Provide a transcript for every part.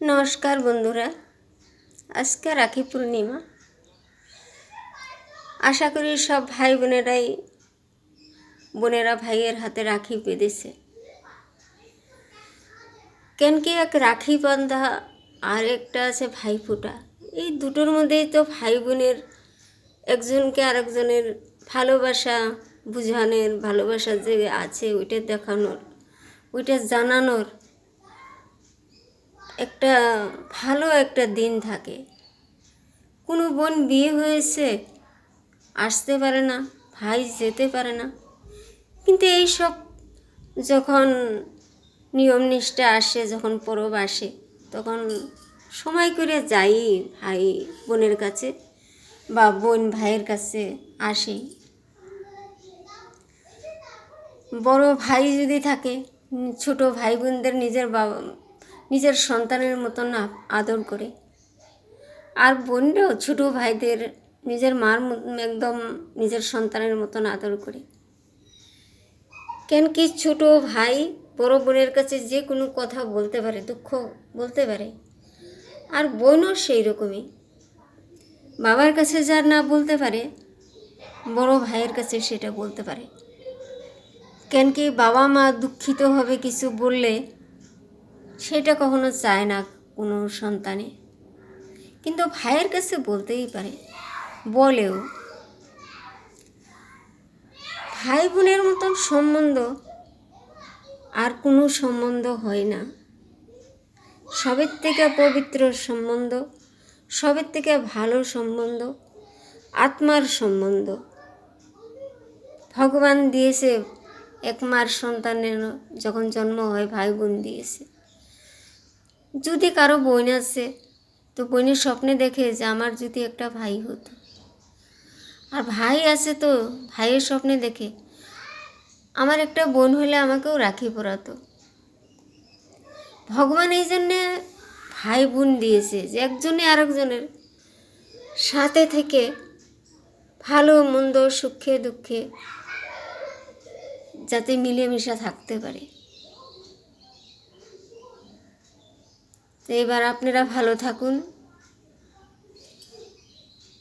নমস্কার বন্ধুরা, আজকে রাখি পূর্ণিমা। আশা করি সব ভাই বোনেরাই, বোনেরা ভাইয়ের হাতে রাখি বেঁধেছে। কেন কি এক রাখি বান্ধা আর একটা আছে ভাইফোঁটা। এই দুটোর মধ্যেই তো ভাই বোনের, একজনকে আরেকজনের ভালোবাসা বুঝানোর ভালোবাসা যে আছে, ওইটা দেখানোর, ওইটা জানানোর একটা ভালো একটা দিন থাকে। কোনো বোন বিয়ে হয়েছে, আসতে পারে না, ভাই যেতে পারে না। কিন্তু এই সব যখন নিয়ম নিষ্ঠা আসে, যখন পরব আসে, তখন সময় করে যাই ভাই বোনের কাছে বা বোন ভাইয়ের কাছে আসি। বড় ভাই যদি থাকে, ছোট ভাই বোনদের নিজের বাবা নিজের সন্তানের মতন না আদর করে। আর বোনরাও ছোটো ভাইদের নিজের মার একদম নিজের সন্তানের মতন আদর করে। কেন কি ছোট ভাই বড় বোনের কাছে যে কোনো কথা বলতে পারে, দুঃখ বলতে পারে। আর বোনও সেই রকমই। বাবার কাছে যার না বলতে পারে, বড় ভাইয়ের কাছে সেটা বলতে পারে। কেন কি বাবা মা দুঃখিত হবে কিছু বললে সেটা কখনো চায় না কোনো সন্তানে। কিন্তু ভাইয়ের কাছে বলতেই পারে, বলেও, ভাই বোনের মতন সম্বন্ধ আর কোনো সম্বন্ধ হয় না। সবের থেকে পবিত্র সম্বন্ধ, সবের থেকে ভালো সম্বন্ধ, আত্মার সম্বন্ধ। ভগবান দিয়েছে একমার সন্তানের, যখন জন্ম হয় ভাই বোন দিয়েছে। যদি কারও বোন আছে, তো বোনের স্বপ্নে দেখে যে আমার যদি একটা ভাই হতো। আর ভাই আছে তো, ভাইয়ের স্বপ্নে দেখে। আমার একটা বোন হলে আমাকেও রাখি পরাতো। ভগবান এই জন্যে ভাই বোন দিয়েছে যে একজনে আরেকজনের সাথে থেকে ভালো, মন্দ, সুখে, দুঃখে যাতে মিলেমিশা থাকতে পারে। তো এবার আপনারা ভালো থাকুন।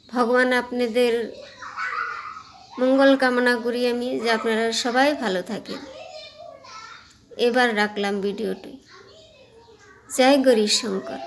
ভগবান আপনাদের মঙ্গল কামনা করি আমি যে আপনারা সবাই ভালো থাকেন। এবার রাখলাম ভিডিওটি। জয় গৌরী শঙ্কর